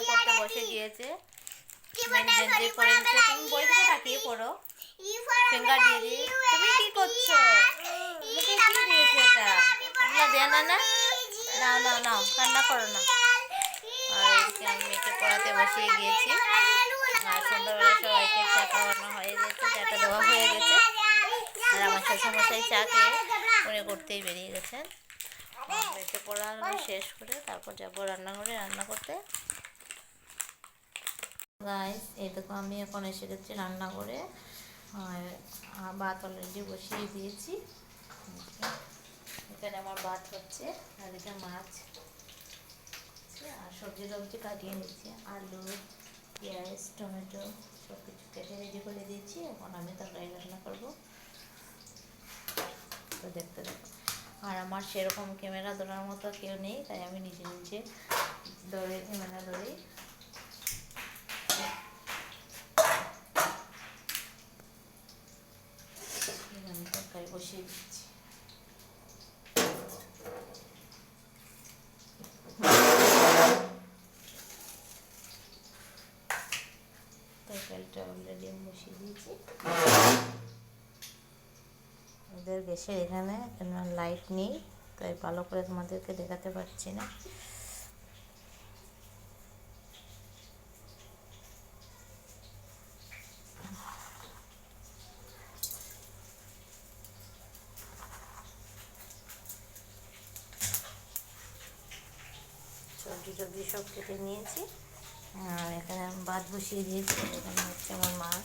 মেয়ে পড়তে বসে গিয়েছে। গেঞ্জি পরে নিচ্ছে তুমি বই থেকে তাকিয়ে পড়ো। ফিঙ্গার দিয়ে তুমি কি করছ? মুখে কি দিয়েছে এটা? এগুলো দেয় না না? নাও নাও নাও কান্না করো না। আর এদিকে আমি মেয়েকে পড়াতে বসিয়ে গিয়েছি। আর সবাইকে চা খাওয়ানো হয়ে গেছে চাটা দেওয়া হয়ে গেছে। আর আমার শ্বশুরমশাই চা খেয়ে করতেই বেরিয়ে গেছেন। মেয়েকে পড়ানো শেষ করে তারপর যাব রান্নাঘরে রান্না করতে। গাইস এই দেখো আমি এখন এসে গেছি রান্না করে। আর ভাত অলরেডি বসিয়ে দিয়েছি। এখানে আমার ভাত হচ্ছে, আর এখানে মাছ আর সবজি টবজি কাটিয়ে নিচ্ছি আলু, পেঁয়াজ, টমেটো সব কিছু কেটে রেডি করে দিয়েছি। এখন আমি তরকারি রান্না করব। তো দেখতে দেখো। আর আমার সেরকম ক্যামেরা ধরার মতো কেউ নেই, তাই আমি নিজে নিজে ধরে ক্যামেরা ধরি আমি তরকারি বসিয়ে দিচ্ছি তরকারিটা অলরেডি বসিয়ে দিয়েছি ওদের গ্যাসের এখানে কেন লাইট নেই তাই ভালো করে তোমাদেরকে দেখাতে পারছি না সবজি টবজি সব কেটে নিয়েছি। আর এখানে ভাত বসিয়ে দিয়েছি এখানে হচ্ছে আমার মাছ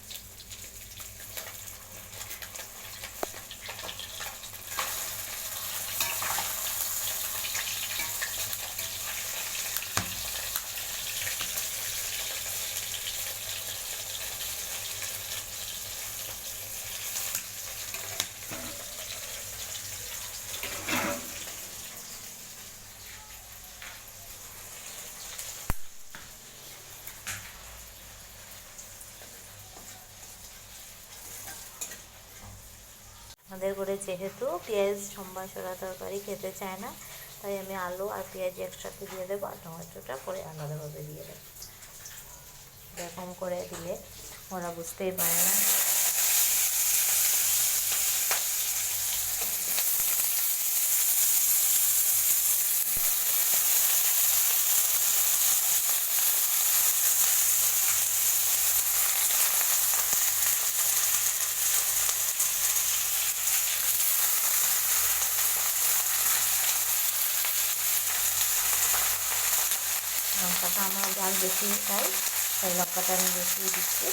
আমাদের ঘরে যেহেতু পেঁয়াজ, সম্বা সরা তরকারি খেতে চায় না, তাই আমি আলু আর পেঁয়াজ একসাথে দিয়ে দেবো আর টমেটোটা পরে আলাদাভাবে দিয়ে দেবো। এরকম করে দিলে ওরা বুঝতেই পারে না। লঙ্কাটা আমার ঝাল বেশি খাই তাই লঙ্কাটা আমি বেশি দিচ্ছি।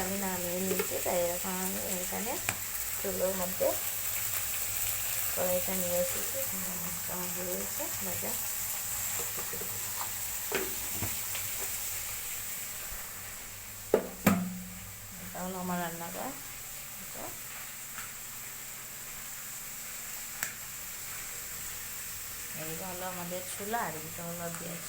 আমি নামিয়ে নিয়েছি, তাই এখন আমি এখানে চুলোর মধ্যে কড়াইটা নিয়ে এসেছি। হয়ে ভাজা হলো আমার রান্নাঘর। এইটা হলো আমাদের চুলা আর এটা হলো গ্যাস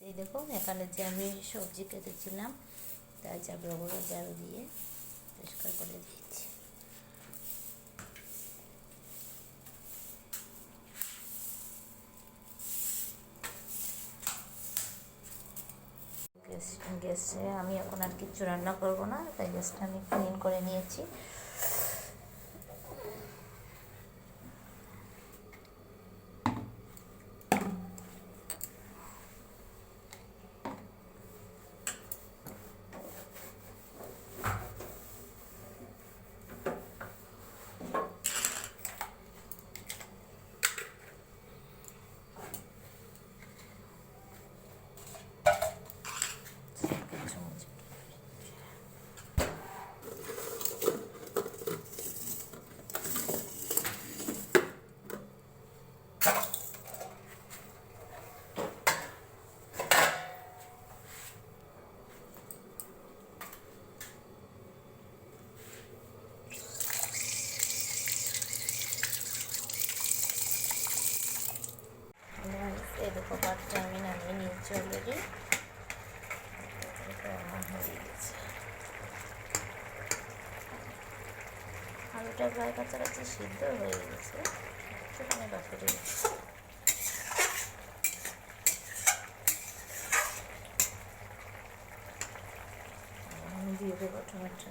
এই দেখুন, এখানে যে আমি সবজি কেটেছিলাম যা বড় ঝাড়ু দিয়ে পরিষ্কার করে দিয়েছি। গ্যাসে আমি এখন আর কিছু রান্না করব না, তাই গ্যাসটা আমি ক্লিন করে নিয়েছি। জলেরই আলুটা প্রায় কাছাকাছি সিদ্ধ হয়ে গেছে। আমি বাকি দিচ্ছি দিয়ে দেবো টমেটো।